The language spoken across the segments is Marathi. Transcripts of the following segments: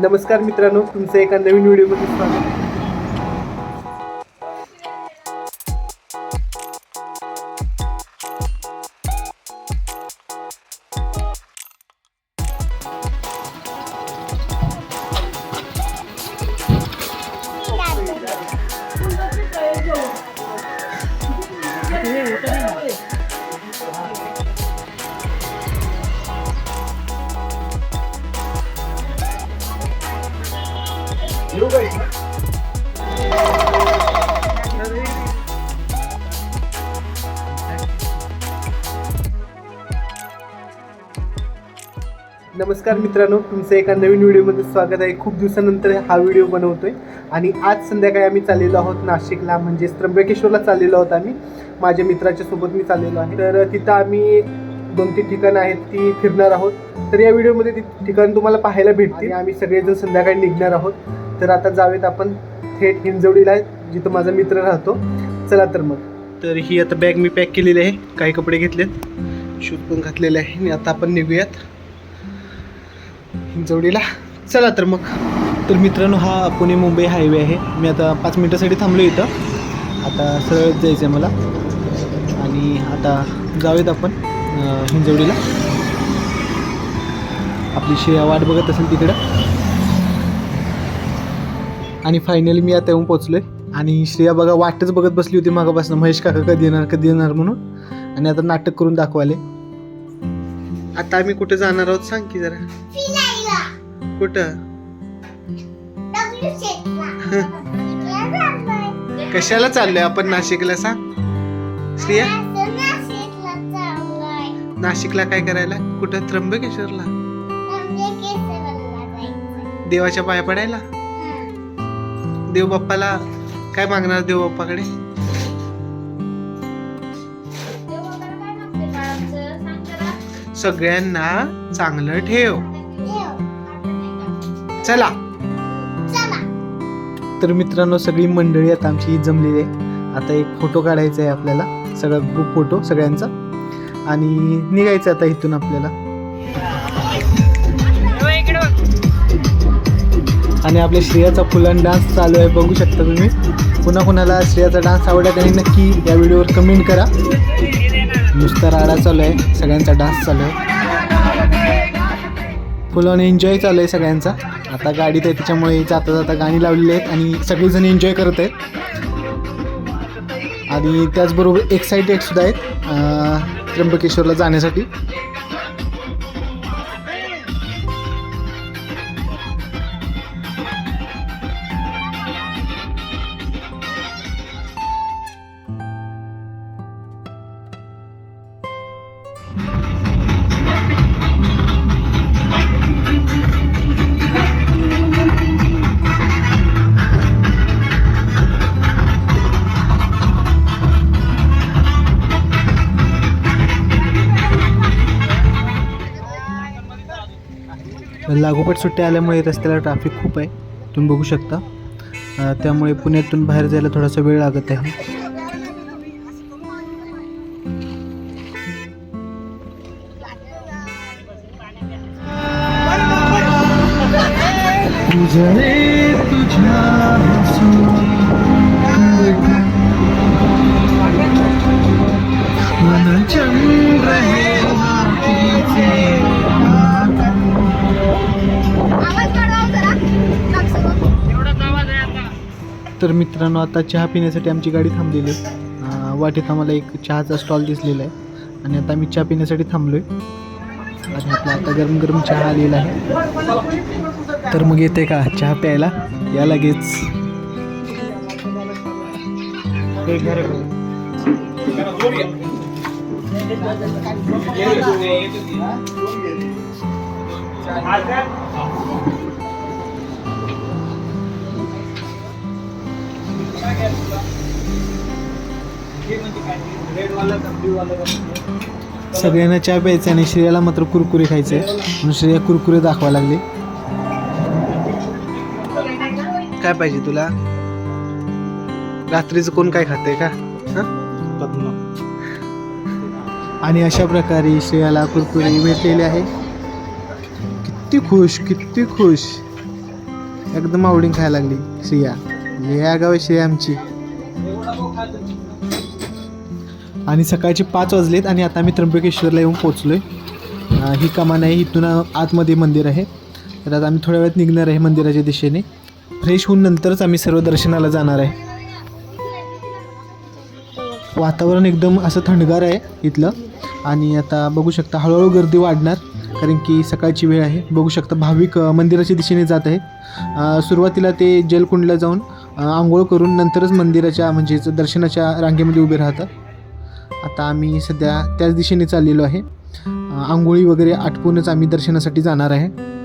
नमस्कार मित्रांनो तुमचं एका नवीन व्हिडिओमध्ये स्वागत. नमस्कार मित्रांनो तुमचं एका नवीन व्हिडिओमध्ये स्वागत आहे. खूप दिवसानंतर हा व्हिडिओ बनवतोय. आणि आज संध्याकाळी आम्ही चाललेलो आहोत नाशिकला म्हणजेच त्र्यंबकेश्वरला चाललेलो आहोत आम्ही. माझ्या मित्राच्या सोबत मी चाललेलो आहे. तर तिथं आम्ही दोन तीन ठिकाणं आहेत ती फिरणार आहोत. तर या व्हिडिओमध्ये ती ठिकाण तुम्हाला पाहायला भेटतील. आम्ही सगळेजण संध्याकाळी निघणार आहोत. तर आता जावेत आपण थेट हिंजवडीला जिथं माझा मित्र राहतो. चला तर मग. तर ही आता बॅग मी पॅक केलेली आहे. काही कपडे घेतलेत. शूज पण घातलेले आहे. आणि आता आपण निघूयात हिंजवडीला. चला तर मग. तर मित्रांनो हा पुणे मुंबई हायवे आहे. मी आता पाच मिनटासाठी थांबलो इथं. आता सरळ जायचं आहे मला. आणि आता जाऊयात आपण. हिंजवडीला. आपली श्रेया वाट बघत असेल तिकडं. आणि फायनली मी आता येऊन पोचलोय आणि श्रेया बघा वाटच बघत बसली होती मागापासून. महेश काका कधी येणार कधी येणार म्हणून. आणि आता नाटक करून दाखवाले. आता आम्ही कुठे जाणार आहोत सांग की जरा. कुठं? कशाला चाललोय आपण नाशिकला सांग. श्रिया? नाशिकला काय करायला? कुठं? त्र्यंबकेश्वरला? देवाच्या पाया पडायला? देव बाप्पाला काय मागणार देव बाप्पाकडे सगळ्यांना चांगलं ठेव. चला. तर मित्रांनो सगळी मंडळी आता आमची जमलेली आहे. आता एक फोटो काढायचा आहे आपल्याला. सगळा ग्रुप फोटो सगळ्यांचा. आणि निघायचं आता इथून आपल्याला. आणि आपल्या श्रेयाचा फुलन डान्स चालू आहे बघू शकता तुम्ही. पुन्हा कुणाला श्रेयाचा डान्स आवडला त्यांनी नक्की या व्हिडिओवर कमेंट करा. नुसता राडा चालू आहे सगळ्यांचा डान्स चालू आहे. फुल एन्जॉय चालू आहे सगळ्यांचा. आता गाडीत आहे त्याच्यामुळे जाता जाता गाणी लावलेली आहेत आणि सगळेजण एन्जॉय करत आहेत. आणि त्याचबरोबर एक्साइटेड सुद्धा आहेत. त्र्यंबकेश्वरला जाण्यासाठी. लागोपाठ सुट्ट्या आल्यामुळे रस्त्याला ट्रॅफिक खूप आहे. तुम्ही बघू शकता. त्यामुळे पुण्यातून बाहेर जायला थोडासा वेळ लागत आहे. तुझे तुझ्या तर मित्रांनो आता चहा पिण्यासाठी आमची गाडी थांबलेली आहे. वाटेत आम्हाला एक चहाचा स्टॉल दिसलेला आहे. आणि आता आम्ही चहा पिण्यासाठी थांबलोय. आणि आपला आता गरम गरम चहा आलेला आहे. तर मग येते का चहा प्यायला? या लगेच. सगळ्यांना चहा प्यायचा आणि श्रेयाला मात्र कुरकुरे खायचे म्हणून श्रेया कुरकुरे दाखवा लागले. काय पाहिजे तुला? रात्रीचं कोण काय खाते का? आणि अशा प्रकारे श्रेयाला कुरकुरे भेटलेले आहे. किती खुश किती खुश. एकदम आवडीन खायला लागली श्रिया. या गावाशी आहे आमची. आणि सकाळचे पाच वाजलेत आणि आता आम्ही त्र्यंबकेश्वरला येऊन पोचलो आहे ही कमान आहे इथून आतमध्ये मंदिर आहे. तर आता आम्ही थोड्या वेळात निघणार आहे मंदिराच्या दिशेने. फ्रेश होऊन नंतरच आम्ही सर्व दर्शनाला जाणार आहे. वातावरण एकदम असं थंडगार आहे इथलं. आणि आता बघू शकता हळूहळू गर्दी वाढणार कारण की सकाळची वेळ आहे. बघू शकता भाविक मंदिराच्या दिशेने जात आहेत. सुरुवातीला ते जलकुंडला जाऊन आंघोळ करून नंतरच मंदिराच्या म्हणजेच दर्शनाच्या रांगेमध्ये उभे राहतात. आता आम्ही सध्या त्याच दिशेने चाललेलो आहे. आंघोळी वगैरे आटपूनच आम्ही दर्शनासाठी जाणार आहे.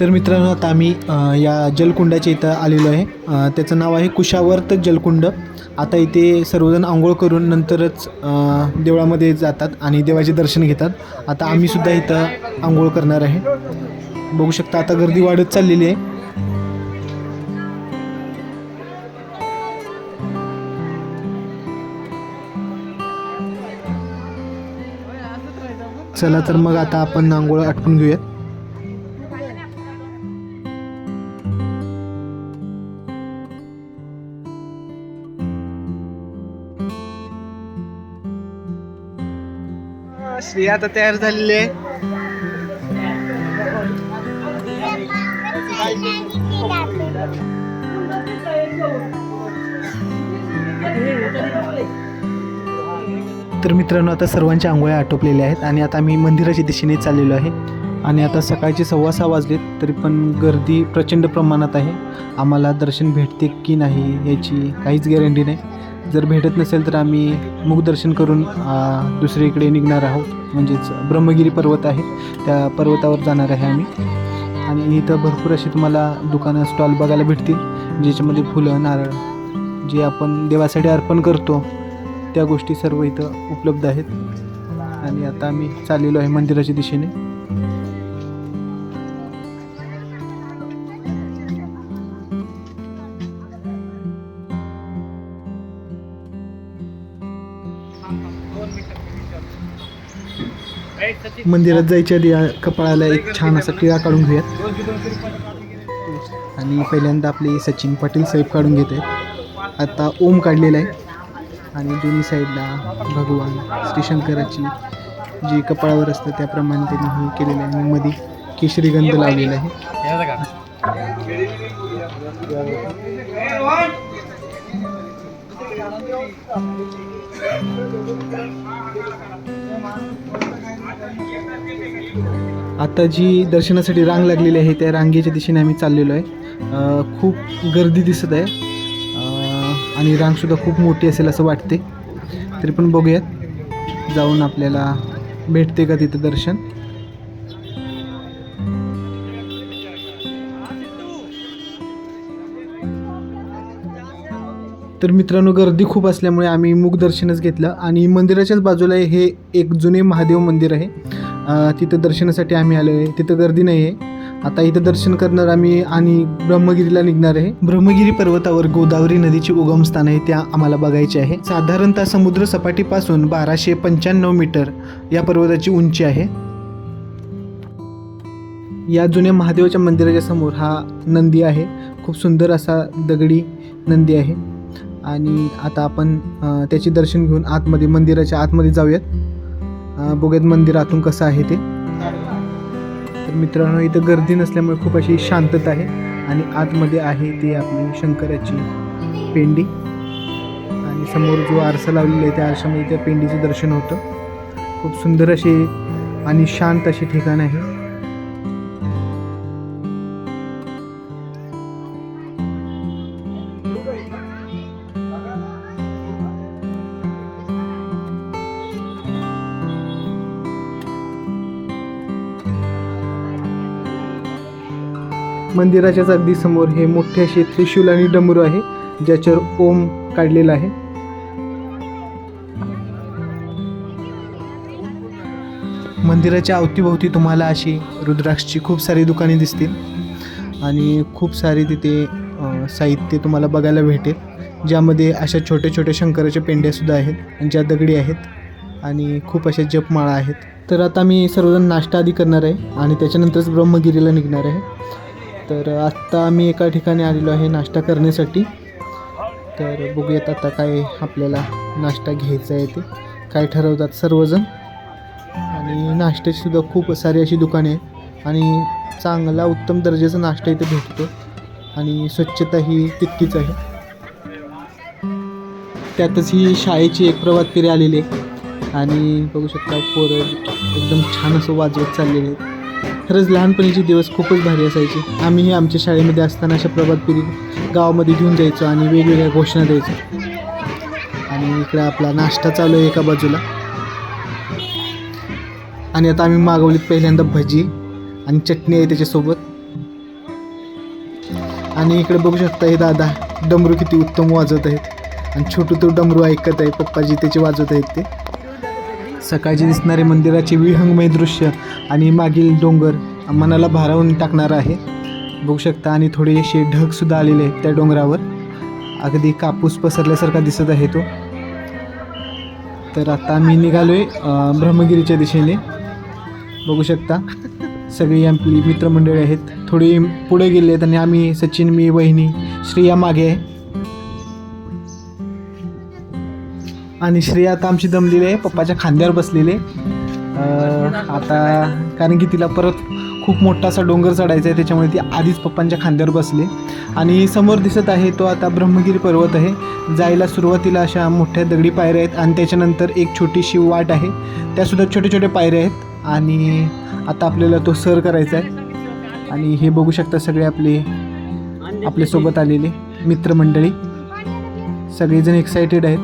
तर मित्रांनो आता आम्ही या जलकुंडाच्या इथं आलेलो आहे. त्याचं नाव आहे कुशावर्त जलकुंड. आता इथे सर्वजण आंघोळ करून नंतरच देवळामध्ये जातात आणि देवाचे दर्शन घेतात. आता आम्ही सुद्धा इथं आंघोळ करणार आहे. बघू शकता आता गर्दी वाढत चाललेली आहे. चला तर मग आता आपण आंघोळ आटपून घेऊयात. ती आता तयार झालेली आहे. तर मित्रांनो आता सर्वांच्या आंघोळ्या आटोपलेल्या आहेत आणि आता मी मंदिराच्या दिशेने चाललेलो आहे. आणि आता सकाळचे सव्वा सहा वाजलेत तरी पण गर्दी प्रचंड प्रमाणात आहे. आम्हाला दर्शन भेटते की नाही याची काहीच गॅरंटी नाही. जर भेटत नसेल तर आम्ही मुखदर्शन करून दुसरीकडे निघणार आहोत. म्हणजेच ब्रह्मगिरी पर्वत आहे. त्या पर्वतावर जाणार आहे आम्ही. आणि इथं भरपूर अशी तुम्हाला दुकानं स्टॉल बघायला भेटतील ज्याच्यामध्ये फुलं नारळ जे आपण देवासाठी अर्पण करतो त्या गोष्टी सर्व इथं उपलब्ध आहेत. आणि आता आम्ही चाललेलो आहे मंदिराच्या दिशेने. मंदिरात जायच्या आधी कपाळाला एक छान असा टिळा काढून घेऊयात. आणि पहिल्यांदा आपले सचिन पाटील साहेब काढून घेत. आहेत आता ओम काढलेला आहे. आणि दोन्ही साईडला भगवान श्री शंकराची जी कपाळावर असतं त्याप्रमाणे त्यांनी हे केलेलं आहे. आणि मध्ये केशरी गंध लावलेला आहे. आता जी दर्शनासाठी रांग लागलेली आहे त्या रांगेच्या दिशेने आम्ही चाललेलो आहे. खूप गर्दी दिसत आहे. आणि रांगसुद्धा खूप मोठी असेल असं वाटते. तरी पण बघूयात. जाऊन आपल्याला भेटते का तिथं दर्शन? तर मित्रांनो गर्दी खूप असल्यामुळे आम्ही मुखदर्शनच घेतलं. आणि मंदिराच्याच बाजूला हे एक जुने महादेव मंदिर आहे. तिथं दर्शनासाठी आम्ही आलो आहे तिथं गर्दी नाही आहे आता इथं दर्शन करणार आम्ही आणि ब्रह्मगिरीला निघणार आहे. ब्रह्मगिरी पर्वतावर गोदावरी नदीचे उगमस्थान आहे त्या आम्हाला बघायचे आहे. साधारणतः समुद्र सपाटीपासून बाराशे पंच्याण्णव मीटर या पर्वताची उंची आहे. या जुन्या महादेवाच्या मंदिराच्या समोर हा नंदी आहे. खूप सुंदर असा दगडी नंदी आहे. आणि आता आपण त्याचे दर्शन घेऊन आतमध्ये मंदिराच्या आतमध्ये जाऊयात. बघूयात मंदिर आतून कसं आहे ते. तर मित्रांनो इथं गर्दी नसल्यामुळे खूप अशी शांतता आहे. आणि आतमध्ये आहे ती आपली शंकराची पेंडी. आणि समोर जो आरसा लावलेला आहे त्या आरशामध्ये त्या पेंडीचं दर्शन होतं. खूप सुंदर असे आणि शांत असे ठिकाण आहे. मंदिराच्याच अगदी समोर हे मोठे असे त्रिशूल आणि डमरू आहे ज्याच्यावर ओम काढलेला आहे. मंदिराच्या अवतीभोवती तुम्हाला अशी रुद्राक्षची खूप सारी दुकाने दिसतील आणि खूप सारे तिथे साहित्य तुम्हाला बघायला भेटेल ज्यामध्ये अशा छोट्या छोट्या शंकराच्या पेंड्यासुद्धा आहेत आणि ज्या दगडी आहेत आणि खूप अशा जपमाळा आहेत. तर आता मी सर्वजण नाश्ता आधी करणार आहे आणि त्याच्यानंतरच ब्रह्मगिरीला निघणार आहे. तर आत्ता आम्ही एका ठिकाणी आलेलो आहे नाश्ता करण्यासाठी. तर बघूयात आता काय आपल्याला नाश्ता घ्यायचा आहे ते. काय ठरवतात सर्वजण. आणि नाश्त्याचीसुद्धा खूप सारी अशी दुकाने आहेत आणि चांगला उत्तम दर्जाचा नाश्ता इथे भेटतो. आणि स्वच्छता ही तितकीच आहे. त्यातच ही शाळेची एक प्रवाद फेरी आलेली आहे. आणि बघू शकता पोरं एकदम छान असं वाजवत चाललेले आहेत. खरंच लहानपणीचे दिवस खूपच भारी असायचे. आम्हीही आमच्या शाळेमध्ये असताना अशा प्रभात फेरी गावामध्ये घेऊन जायचो आणि वेगवेगळ्या घोषणा द्यायचो. आणि इकडे आपला नाश्ता चालू आहे एका बाजूला. आणि आता आम्ही मागवलीत पहिल्यांदा भजी आणि चटणी आहे त्याच्यासोबत. आणि इकडे बघू शकता हे दादा डमरू किती उत्तम वाजवत आहेत. आणि छोटू तो डमरू ऐकत आहे पप्पाजी त्याचे वाजवत आहेत ते. सकाळचे दिसणारे मंदिराचे विहंगमय दृश्य आणि मागील डोंगर मनाला भारावून टाकणार आहे. बघू शकता आणि थोडेसे ढगसुद्धा आलेले आहेत त्या डोंगरावर. अगदी कापूस पसरल्यासारखा दिसत आहे तो. तर आता आम्ही निघालो आहे ब्रह्मगिरीच्या दिशेने. बघू शकता सगळी आपली मित्रमंडळी आहेत. थोडी पुढे गेले आहेत आणि आम्ही सचिन मी वहिनी श्रेया मागे आहे. आणि श्रेया आता आमची दमलेली आहे पप्पाच्या खांद्यावर बसलेले आता कारण की तिला परत खूप मोठा असा डोंगर चढायचा आहे त्याच्यामुळे ती आधीच पप्पांच्या खांद्यावर बसली आणि समोर दिसत आहे तो आता ब्रह्मगिरी पर्वत आहे. जायला सुरुवातीला अशा मोठ्या दगडी पायऱ्या आहेत आणि त्याच्यानंतर एक छोटीशी वाट आहे. त्यासुद्धा छोटे छोटे पायऱ्या आहेत आणि आता आपल्याला तो सर करायचा आहे. आणि हे बघू शकता सगळे आपले आपल्यासोबत आलेले मित्रमंडळी. सगळेजण एक्सायटेड आहेत.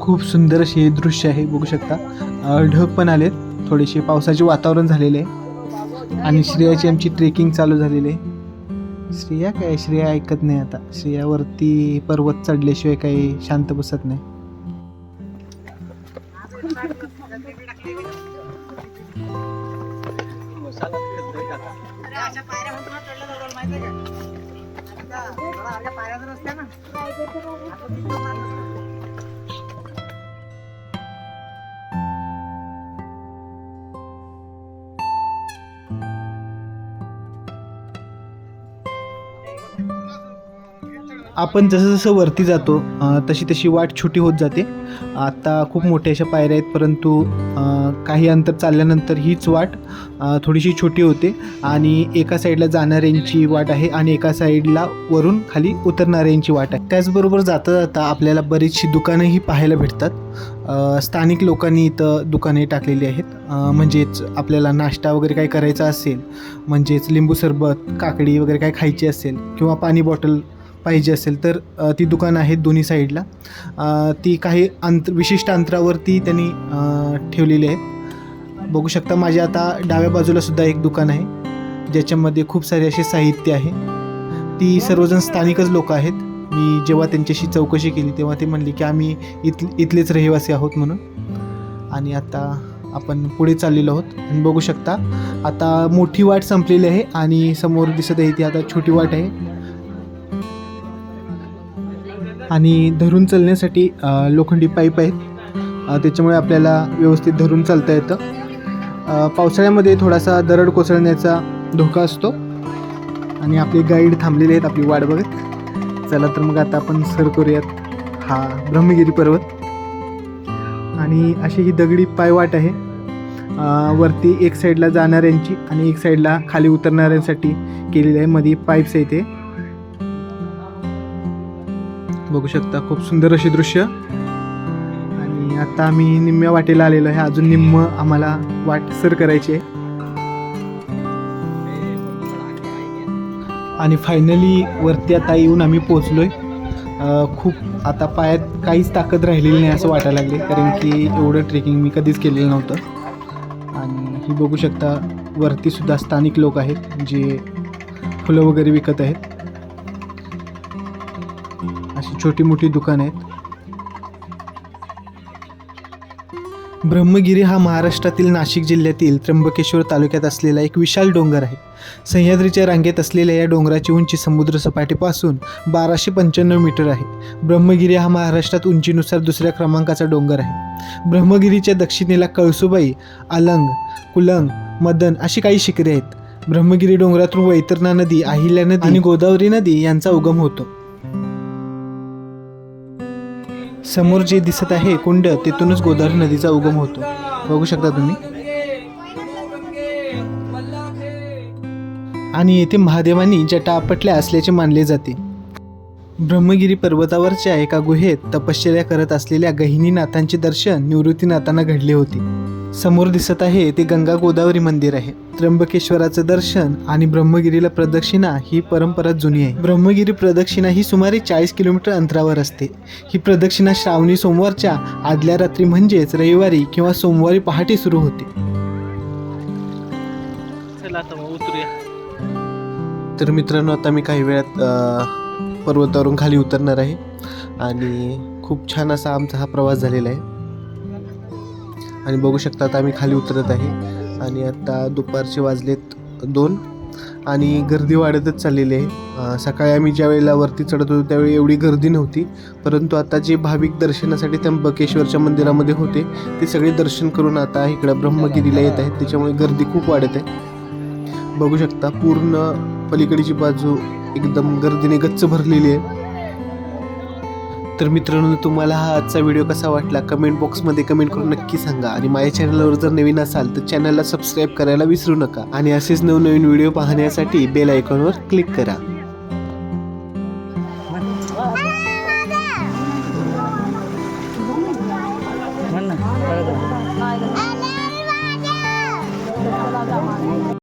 खूप सुंदर असे हे दृश्य आहे बघू शकता. ढग पण आलेत थोडेसे पावसाचे वातावरण झालेले आहे. आणि श्रेयाची आमची ट्रेकिंग चालू झालेली आहे. श्रेया काय? श्रेया ऐकत नाही आता. श्रेयावरती पर्वत चढल्याशिवाय काही शांत बसत नाही. आपण जसं जसं वरती जातो तशी तशी वाट छोटी होत जाते. आत्ता खूप मोठ्या अशा पायऱ्या आहेत परंतु काही अंतर चालल्यानंतर हीच वाट थोडीशी छोटी होते आणि एका साईडला जाणाऱ्यांची वाट आहे आणि एका साईडला वरून खाली उतरणाऱ्यांची वाट आहे. त्याचबरोबर जाता जाता आपल्याला बरीचशी दुकानंही पाहायला भेटतात. स्थानिक लोकांनी इथं दुकाने टाकलेली आहेत. म्हणजेच आपल्याला नाश्ता वगैरे काही करायचा असेल म्हणजेच लिंबू सरबत काकडी वगैरे काय खायची असेल किंवा पाणी बॉटल पाहिजे असेल तर ती दुकानं आहेत दोन्ही साईडला. ती काही अंतर विशिष्ट अंतरावरती त्यांनी ठेवलेली आहेत बघू शकता माझ्या आता डाव्या बाजूला सुद्धा एक दुकान आहे ज्याच्यामध्ये खूप सारे असे साहित्य आहे. ती सर्वजण स्थानिकच लोक आहेत. मी जेव्हा त्यांच्याशी चौकशी केली तेव्हा ते म्हणले की आम्ही इथ इथलेच रहिवासी आहोत म्हणून. आणि आता आपण पुढे चाललेलो आहोत. आणि बघू शकता आता मोठी वाट संपलेली आहे आणि समोर दिसत आहे ती आता छोटी वाट आहे. आणि धरून चालण्यासाठी लोखंडी पाईप आहेत. त्याच्यामुळे आपल्याला व्यवस्थित धरून चालता येतं. पावसाळ्यामध्ये थोडासा दरड कोसळण्याचा धोका असतो. आणि आपले गाईड थांबलेले आहेत आपली वाट बघत. चला तर मग आता आपण सर करूयात हा ब्रह्मगिरी पर्वत. आणि अशी ही दगडी पायवाट आहे. वरती एक साईडला जाणाऱ्यांची आणि एक साईडला खाली उतरणाऱ्यांसाठी केलेली आहे. मध्ये पाईप्स आहे ते. बघू शकता. खूप सुंदर अशी दृश्य. आणि आता आम्ही निम्म्या वाटेला आलेलो आहे. अजून निम्म आम्हाला वाट सर करायची आहे. आणि फायनली वरती आता येऊन आम्ही पोचलोय आहे खूप आता पायात काहीच ताकद राहिलेली नाही असं वाटायला लागले. कारण की एवढं ट्रेकिंग मी कधीच केलेलं नव्हतं. आणि ही बघू शकता वरतीसुद्धा स्थानिक लोक आहेत जे फुलं वगैरे विकत आहेत. अशी छोटी मोठी दुकानं आहेत. ब्रह्मगिरी हा महाराष्ट्रातील नाशिक जिल्ह्यातील त्र्यंबकेश्वर तालुक्यात असलेला एक विशाल डोंगर आहे. सह्याद्रीच्या रांगेत असलेल्या या डोंगराची उंची समुद्र सपाटीपासून बाराशे पंच्याण्णव मीटर आहे. ब्रह्मगिरी हा महाराष्ट्रात उंचीनुसार दुसऱ्या क्रमांकाचा डोंगर आहे. ब्रह्मगिरीच्या दक्षिणेला कळसुबाई अलंग कुलंग मदन अशी काही शिखरे आहेत. ब्रह्मगिरी डोंगरातून वैतरणा नदी अहिल्या नदी आणि गोदावरी नदी यांचा उगम होतो. समोर जे दिसत आहे कुंड तिथूनच गोदावरी नदीचा उगम होतो. बघू शकता तुम्ही. आणि येथे महादेवांनी जटा आपटल्या असल्याचे मानले जाते. ब्रह्मगिरी पर्वतावरच्या एका गुहेत तपश्चर्या करत असलेल्या गहिनीनाथांचे दर्शन निवृत्तीनाथांना घडले होते. समोर दिसत आहे ते गंगा गोदावरी मंदिर आहे. त्र्यंबकेश्वराचं दर्शन आणि ब्रह्मगिरीला प्रदक्षिणा ही परंपरा जुनी आहे. ब्रह्मगिरी प्रदक्षिणा ही सुमारे चाळीस किलोमीटर अंतरावर असते. ही प्रदक्षिणा श्रावणी सोमवारच्या आदल्या रात्री म्हणजेच रविवारी किंवा सोमवारी पहाटे सुरू होते. चला तर मित्रांनो आता मी काही वेळात पर्वतावरून खाली उतरणार आहे. आणि खूप छान असा आमचा हा प्रवास झालेला आहे. आणि बघू शकता आता आम्ही खाली उतरत आहे. आणि आता दुपारचे वाजलेत दोन. आणि गर्दी वाढतच चाललेली आहे. सकाळी आम्ही ज्या वेळेला वरती चढत होतो त्यावेळी एवढी गर्दी नव्हती. परंतु आता जे भाविक दर्शनासाठी त्र्यंबकेश्वरच्या मंदिरामध्ये होते ते सगळे दर्शन करून आता इकडं ब्रह्मगिरीला येत आहेत. त्याच्यामुळे गर्दी खूप वाढत आहे. बघू शकता पूर्ण पलीकडची बाजू एकदम गर्दीने गच्च भरलेली आहे. तर मित्रांनो तुम्हाला हा आजचा व्हिडिओ कसा वाटला? कमेंट बॉक्समध्ये कमेंट करून नक्की सांगा. आणि माझ्या चॅनलवर जर नवीन असाल तर चॅनलला सबस्क्राईब करायला विसरू नका. आणि असेच नवनवीन व्हिडिओ पाहण्यासाठी बेल आयकॉनवर क्लिक करा.